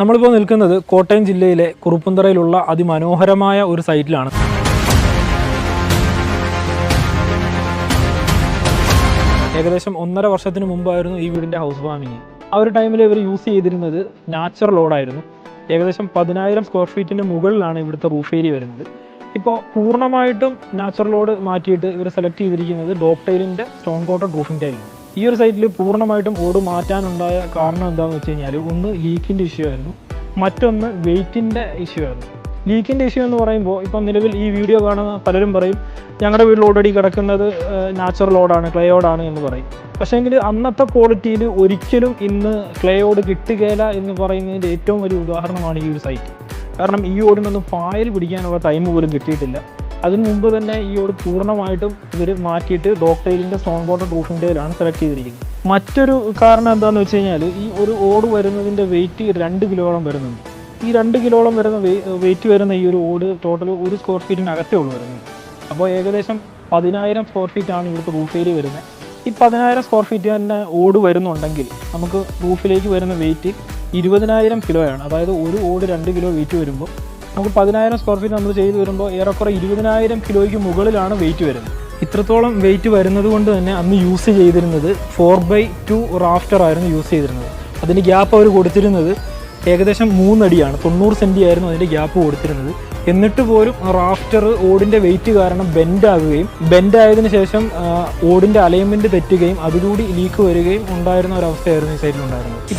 നമ്മളിപ്പോൾ നിൽക്കുന്നത് കോട്ടയം ജില്ലയിലെ കുറുപ്പന്തറയിലുള്ള അതിമനോഹരമായ ഒരു സൈറ്റിലാണ്. ഏകദേശം ഒന്നര വർഷത്തിന് മുമ്പായിരുന്നു ഈ വീടിന്റെ ഹൗസ് വാമിങ് ആ ഒരു ടൈമിൽ ഇവർ യൂസ് ചെയ്തിരുന്നത് നാച്ചുറൽ ലോഡായിരുന്നു ഏകദേശം പതിനായിരം സ്ക്വയർ ഫീറ്റിന് മുകളിലാണ് ഇവിടുത്തെ റൂഫ് ഏരിയ വരുന്നത്. ഇപ്പോൾ പൂർണമായിട്ടും നാച്ചുറൽ ലോഡ് മാറ്റിയിട്ട് ഇവർ സെലക്ട് ചെയ്തിരിക്കുന്നത് ഡോക്ടൈലിന്റെ സ്റ്റോൺ കോട്ടൺ റൂഫിംഗ് ടൈലാണ് ഈ ഒരു സൈറ്റിൽ പൂർണമായിട്ടും ഓട് മാറ്റാനുണ്ടായ കാരണം എന്താണെന്ന് വെച്ച് കഴിഞ്ഞാൽ ഒന്ന് ലീക്കിന്റെ ഇഷ്യൂ ആയിരുന്നു. മറ്റൊന്ന് വെയിറ്റിന്റെ ഇഷ്യൂ ആയിരുന്നു. ലീക്കിന്റെ ഇഷ്യൂ എന്ന് പറയുമ്പോൾ ഇപ്പം നിലവിൽ ഈ വീഡിയോ കാണുന്ന പലരും പറയും ഞങ്ങളുടെ വീട്ടിൽ ഓൾറെഡി കിടക്കുന്നത് നാച്ചുറൽ ഓടാണ് ക്ലേ ഓടാണ് എന്ന് പറയും. പക്ഷേങ്കിൽ അന്നത്തെ ക്വാളിറ്റിയിൽ ഒരിക്കലും ഇന്ന് ക്ലേ ഓട് കിട്ടുകയില്ല എന്ന് പറയുന്നതിന്റെ ഏറ്റവും വലിയ ഉദാഹരണമാണ് ഈ ഒരു സൈറ്റ് കാരണം ഈ ഓടിനൊന്നും പായൽ പിടിക്കാനുള്ള ടൈം പോലും കിട്ടിയിട്ടില്ല. അതിന് മുമ്പ് തന്നെ ഈ ഓട് പൂർണമായിട്ടും ഇവർ മാറ്റിയിട്ട് ഡോക്ടൈലിന്റെ സ്റ്റോൺ ബോട്ടർ റൂഫിന്റെയിലാണ് സെലക്ട് ചെയ്തിരിക്കുന്നത്. മറ്റൊരു കാരണം എന്താണെന്ന് വെച്ച് കഴിഞ്ഞാൽ ഈ ഒരു ഓട് വരുന്നതിന്റെ വെയിറ്റ് രണ്ട് കിലോളം വരുന്നുണ്ട്. ഈ രണ്ട് കിലോളം വരുന്ന വെയിറ്റ് വരുന്ന ഈ ഒരു ഓട് ടോട്ടൽ ഒരു സ്ക്വയർ ഫീറ്റിനകത്തേ ഉള്ളൂ വരുന്നത്. അപ്പോൾ ഏകദേശം പതിനായിരം സ്ക്വയർ ഫീറ്റ് ആണ് ഇവിടുത്തെ റൂഫ് ഏരിയ വരുന്നത്. ഈ പതിനായിരം സ്ക്വയർ ഫീറ്റ് തന്നെ ഓട് വരുന്നുണ്ടെങ്കിൽ നമുക്ക് റൂഫിലേക്ക് വരുന്ന വെയിറ്റ് ഇരുപതിനായിരം കിലോയാണ്. അതായത് ഒരു ഓട് രണ്ട് കിലോ വെയിറ്റ് വരുമ്പോൾ നമുക്ക് പതിനായിരം സ്ക്വയർ ഫീറ്റ് നമ്മൾ ചെയ്തു വരുമ്പോൾ ഏറെക്കുറെ ഇരുപതിനായിരം കിലോയ്ക്ക് മുകളിലാണ് വെയിറ്റ് വരുന്നത്. ഇത്രത്തോളം വെയിറ്റ് വരുന്നത് കൊണ്ട് തന്നെ അന്ന് യൂസ് ചെയ്തിരുന്നത് ഫോർ ബൈ ടു റാഫ്റ്റർ ആയിരുന്നു യൂസ് ചെയ്തിരുന്നത്. അതിന് ഗ്യാപ്പ് അവർ കൊടുത്തിരുന്നത് ഏകദേശം മൂന്നടിയാണ്. തൊണ്ണൂറ് സെന്റി ആയിരുന്നു അതിന്റെ ഗ്യാപ്പ് കൊടുത്തിരുന്നത്. എന്നിട്ട് പോലും റാഫ്റ്റർ ഓടിന്റെ വെയിറ്റ് കാരണം ബെൻഡാകുകയും ബെൻഡായതിന് ശേഷം ഓടിന്റെ അലൈൻമെന്റ് തെറ്റുകയും അതിലൂടെ ലീക്ക് വരികയും ഉണ്ടായിരുന്ന ഒരവസ്ഥയായിരുന്നു ഈ സൈഡിൽ ഉണ്ടായിരുന്നത്.